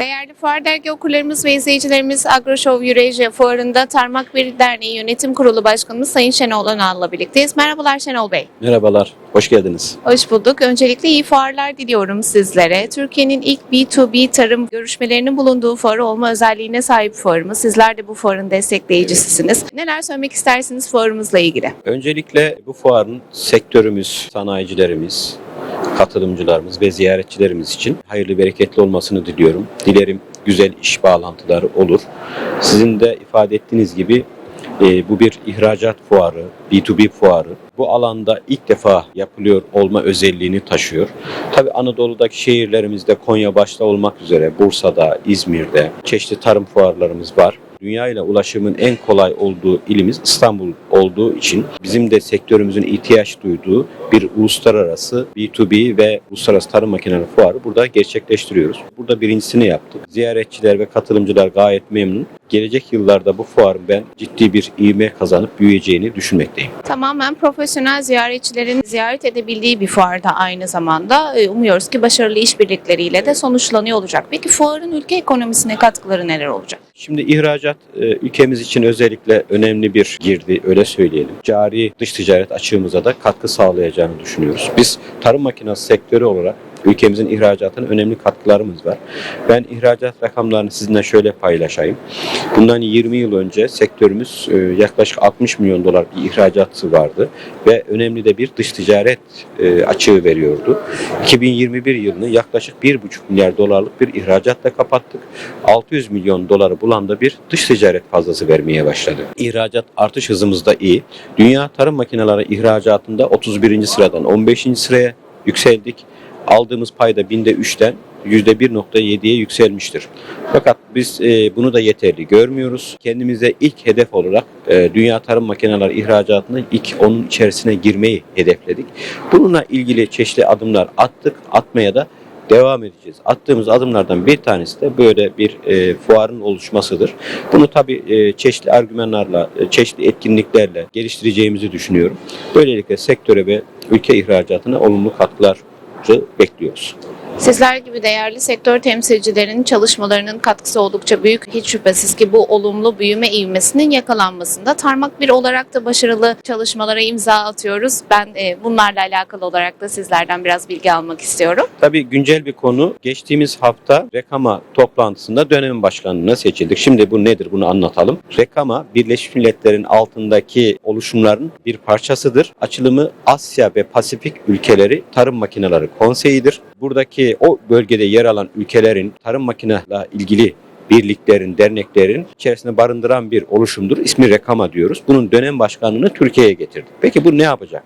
Değerli Fuar Dergi okurlarımız ve izleyicilerimiz AgroShow Eurasia Fuarı'nda Tarmak Bir Derneği Yönetim Kurulu Başkanımız Sayın Şenol Önal'la birlikteyiz. Merhabalar Şenol Bey. Merhabalar, hoş geldiniz. Hoş bulduk. Öncelikle iyi fuarlar diliyorum sizlere. Türkiye'nin ilk B2B tarım görüşmelerinin bulunduğu fuarı olma özelliğine sahip fuarımız. Sizler de bu fuarın destekleyicisisiniz. Neler söylemek istersiniz fuarımızla ilgili? Öncelikle bu fuarın sektörümüz, sanayicilerimiz, katılımcılarımız ve ziyaretçilerimiz için hayırlı bereketli olmasını diliyorum. Dilerim güzel iş bağlantıları olur. Sizin de ifade ettiğiniz gibi e, bu bir ihracat fuarı, B2B fuarı. Bu alanda ilk defa yapılıyor olma özelliğini taşıyor. Tabii Anadolu'daki şehirlerimizde Konya başta olmak üzere Bursa'da, İzmir'de çeşitli tarım fuarlarımız var. Dünya ile ulaşımın en kolay olduğu ilimiz İstanbul olduğu için bizim de sektörümüzün ihtiyaç duyduğu bir uluslararası B2B ve uluslararası tarım makineleri fuarı burada gerçekleştiriyoruz. Burada birincisini yaptık. Ziyaretçiler ve katılımcılar gayet memnun. Gelecek yıllarda bu fuarın ben ciddi bir ivme kazanıp büyüyeceğini düşünmekteyim. Tamamen profesyonel ziyaretçilerin ziyaret edebildiği bir fuarda aynı zamanda. Ee, Umuyoruz ki başarılı işbirlikleriyle de sonuçlanıyor olacak. Peki fuarın ülke ekonomisine katkıları neler olacak? Şimdi ihracat e, ülkemiz için özellikle önemli bir girdi öyle söyleyelim. Cari dış ticaret açığımıza da katkı sağlayacağını düşünüyoruz. Biz tarım makinesi sektörü olarak ülkemizin ihracatına önemli katkılarımız var. Ben ihracat rakamlarını sizinle şöyle paylaşayım. Bundan 20 yıl önce sektörümüz e, yaklaşık 60 milyon dolar bir ihracatı vardı ve önemli de bir dış ticaret e, açığı veriyordu. 2021 yılını yaklaşık 1,5 milyar dolarlık bir ihracatla kapattık. 600 milyon doları bulan da bir dış ticaret fazlası vermeye başladı. İhracat artış hızımız da iyi. Dünya tarım makineleri ihracatında 31. sıradan 15. sıraya yükseldik. Aldığımız payda binde 3'ten %1.7'ye yükselmiştir. Fakat biz e, bunu da yeterli görmüyoruz. Kendimize ilk hedef olarak e, dünya tarım makineleri ihracatının ilk onun içerisine girmeyi hedefledik. Bununla ilgili çeşitli adımlar attık, atmaya da devam edeceğiz. Attığımız adımlardan bir tanesi de böyle bir e, fuarın oluşmasıdır. Bunu tabii e, çeşitli argümanlarla, e, çeşitli etkinliklerle geliştireceğimizi düşünüyorum. Böylelikle sektöre ve ülke ihracatına olumlu katkılar bekliyoruz. Sizler gibi değerli sektör temsilcilerinin çalışmalarının katkısı oldukça büyük. Hiç şüphesiz ki bu olumlu büyüme ivmesinin yakalanmasında Tarmak bir olarak da başarılı çalışmalara imza atıyoruz. Ben e, bunlarla alakalı olarak da sizlerden biraz bilgi almak istiyorum. Tabii güncel bir konu. Geçtiğimiz hafta Rekama toplantısında dönem başkanlığına seçildik. Şimdi bu nedir bunu anlatalım. Rekama Birleşmiş Milletler'in altındaki oluşumların bir parçasıdır. Açılımı Asya ve Pasifik ülkeleri tarım makineleri konseyidir. Buradaki o bölgede yer alan ülkelerin tarım makineyle ilgili birliklerin, derneklerin içerisinde barındıran bir oluşumdur. İsmi Rekama diyoruz. Bunun dönem başkanlığını Türkiye'ye getirdik. Peki bu ne yapacak?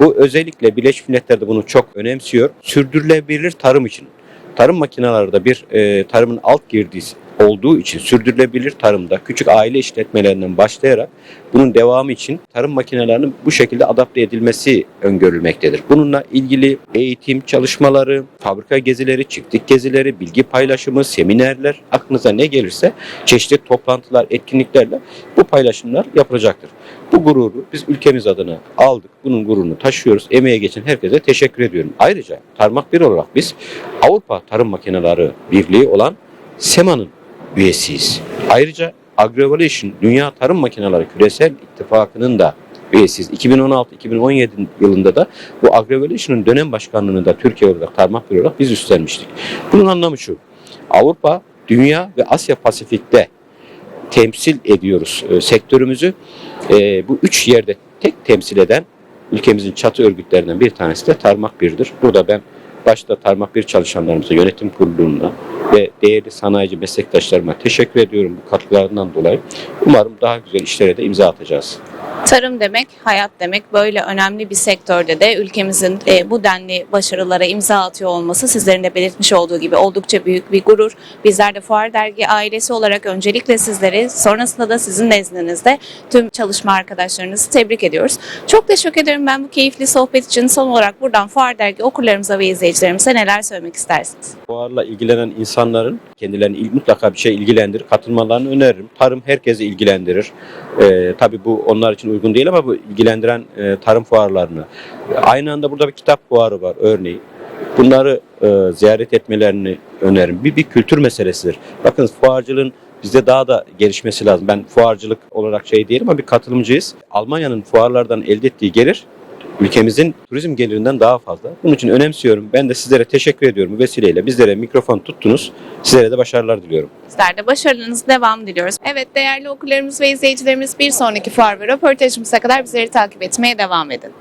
Bu özellikle Birleşmiş Milletler de bunu çok önemsiyor. Sürdürülebilir tarım için. Tarım makineleri de bir e, tarımın alt girdisi olduğu için sürdürülebilir tarımda küçük aile işletmelerinden başlayarak bunun devamı için tarım makinelerinin bu şekilde adapte edilmesi öngörülmektedir. Bununla ilgili eğitim çalışmaları, fabrika gezileri, çiftlik gezileri, bilgi paylaşımı, seminerler, aklınıza ne gelirse çeşitli toplantılar, etkinliklerle bu paylaşımlar yapılacaktır. Bu gururu biz ülkemiz adına aldık. Bunun gururunu taşıyoruz. Emeğe geçen herkese teşekkür ediyorum. Ayrıca Tarmak bir olarak biz Avrupa Tarım Makineleri Birliği olan SEMA'nın üyesiyiz. Ayrıca Agroevolution Dünya Tarım Makineleri Küresel İttifakı'nın da üyesiyiz. 2016-2017 yılında da bu Agroevolution'un dönem başkanlığını da Türkiye olarak tarmak bir olarak biz üstlenmiştik. Bunun anlamı şu. Avrupa, Dünya ve Asya Pasifik'te temsil ediyoruz e, sektörümüzü. E, bu üç yerde tek temsil eden ülkemizin çatı örgütlerinden bir tanesi de Tarmak Bir'dir. Burada ben başta Tarmak Bir çalışanlarımıza, yönetim kuruluna ve değerli sanayici meslektaşlarıma teşekkür ediyorum bu katkılarından dolayı. Umarım daha güzel işlere de imza atacağız. Tarım demek, hayat demek. Böyle önemli bir sektörde de ülkemizin e, bu denli başarılara imza atıyor olması sizlerin de belirtmiş olduğu gibi oldukça büyük bir gurur. Bizler de Fuar Dergi ailesi olarak öncelikle sizleri, sonrasında da sizin nezdinizde tüm çalışma arkadaşlarınızı tebrik ediyoruz. Çok teşekkür ederim ben bu keyifli sohbet için. Son olarak buradan Fuar Dergi okurlarımıza ve izleyicilerimize neler söylemek istersiniz? Fuarla ilgilenen insanların kendilerini il- mutlaka bir şey ilgilendirir, katılmalarını öneririm. Tarım herkesi ilgilendirir. Ee, tabii bu onlar için uygun değil ama bu ilgilendiren e, tarım fuarlarını. Aynı anda burada bir kitap fuarı var örneğin. Bunları e, ziyaret etmelerini öneririm. Bir, bir kültür meselesidir. Bakın fuarcılığın bizde daha da gelişmesi lazım. Ben fuarcılık olarak şey değilim ama bir katılımcıyız. Almanya'nın fuarlardan elde ettiği gelir ülkemizin turizm gelirinden daha fazla. Bunun için önemsiyorum. Ben de sizlere teşekkür ediyorum bu vesileyle. Bizlere mikrofon tuttunuz. Sizlere de başarılar diliyorum. Bizler de başarılarınız devam diliyoruz. Evet değerli okurlarımız ve izleyicilerimiz bir sonraki fuar ve röportajımıza kadar bizleri takip etmeye devam edin.